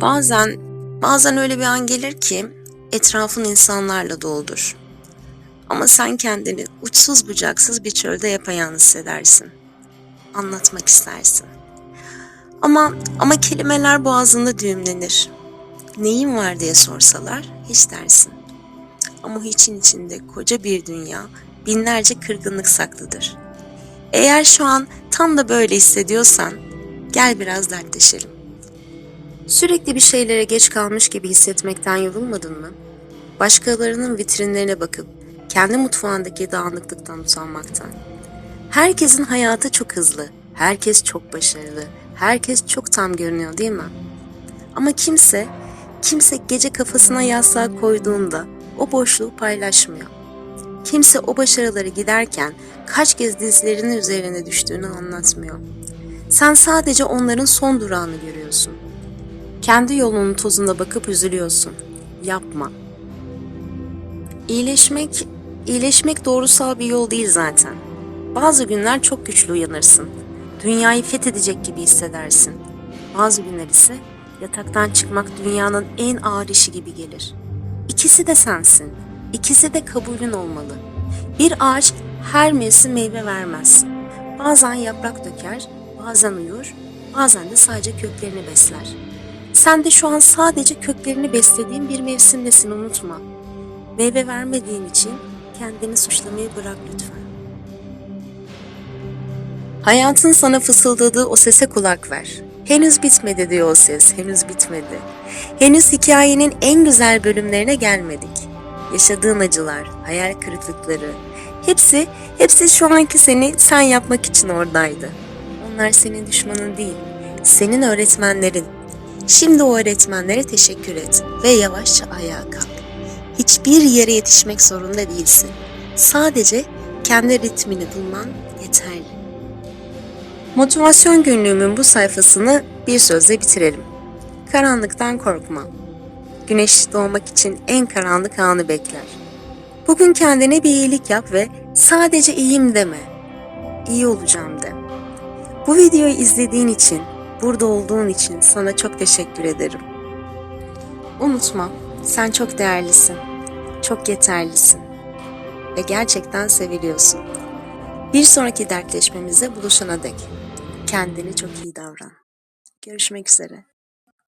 Bazen, bazen öyle bir an gelir ki etrafın insanlarla doldur. Ama sen kendini uçsuz bucaksız bir çölde yapayalnız hissedersin. Anlatmak istersin. Ama ama kelimeler boğazında düğümlenir. Neyin var diye sorsalar hiç dersin. Ama hiçin içinde koca bir dünya, binlerce kırgınlık saklıdır. Eğer şu an tam da böyle hissediyorsan gel biraz dertleşelim. Sürekli bir şeylere geç kalmış gibi hissetmekten yorulmadın mı? Başkalarının vitrinlerine bakıp kendi mutfağındaki dağınıklıktan utanmaktan. Herkesin hayatı çok hızlı, herkes çok başarılı, herkes çok tam görünüyor değil mi? Ama kimse, kimse gece kafasına yastığa koyduğunda o boşluğu paylaşmıyor. Kimse o başarıları giderken kaç kez dizlerinin üzerine düştüğünü anlatmıyor. Sen sadece onların son durağını görüyorsun. Kendi yolunun tozuna bakıp üzülüyorsun. Yapma. İyileşmek, iyileşmek doğrusal bir yol değil zaten. Bazı günler çok güçlü uyanırsın. Dünyayı fethedecek gibi hissedersin. Bazı günler ise yataktan çıkmak dünyanın en ağır işi gibi gelir. İkisi de sensin. İkisi de kabulün olmalı. Bir ağaç her mevsim meyve vermez. Bazen yaprak döker, bazen uyur, bazen de sadece köklerini besler. Sen de şu an sadece köklerini beslediğin bir mevsimdesin unutma. Meyve vermediğin için kendini suçlamayı bırak lütfen. Hayatın sana fısıldadığı o sese kulak ver. Henüz bitmedi diyor o ses, henüz bitmedi. Henüz hikayenin en güzel bölümlerine gelmedik. Yaşadığın acılar, hayal kırıklıkları, hepsi, hepsi şu anki seni sen yapmak için oradaydı. Onlar senin düşmanın değil, senin öğretmenlerin. Şimdi o öğretmenlere teşekkür et ve yavaşça ayağa kalk. Hiçbir yere yetişmek zorunda değilsin. Sadece kendi ritmini bulman yeterli. Motivasyon günlüğümün bu sayfasını bir sözle bitirelim. Karanlıktan korkma. Güneş doğmak için en karanlık anı bekler. Bugün kendine bir iyilik yap ve sadece iyiyim deme. İyi olacağım de. Bu videoyu izlediğin için, burada olduğun için sana çok teşekkür ederim. Unutma, sen çok değerlisin, çok yeterlisin ve gerçekten seviliyorsun. Bir sonraki dertleşmemize buluşana dek kendine çok iyi davran. Görüşmek üzere.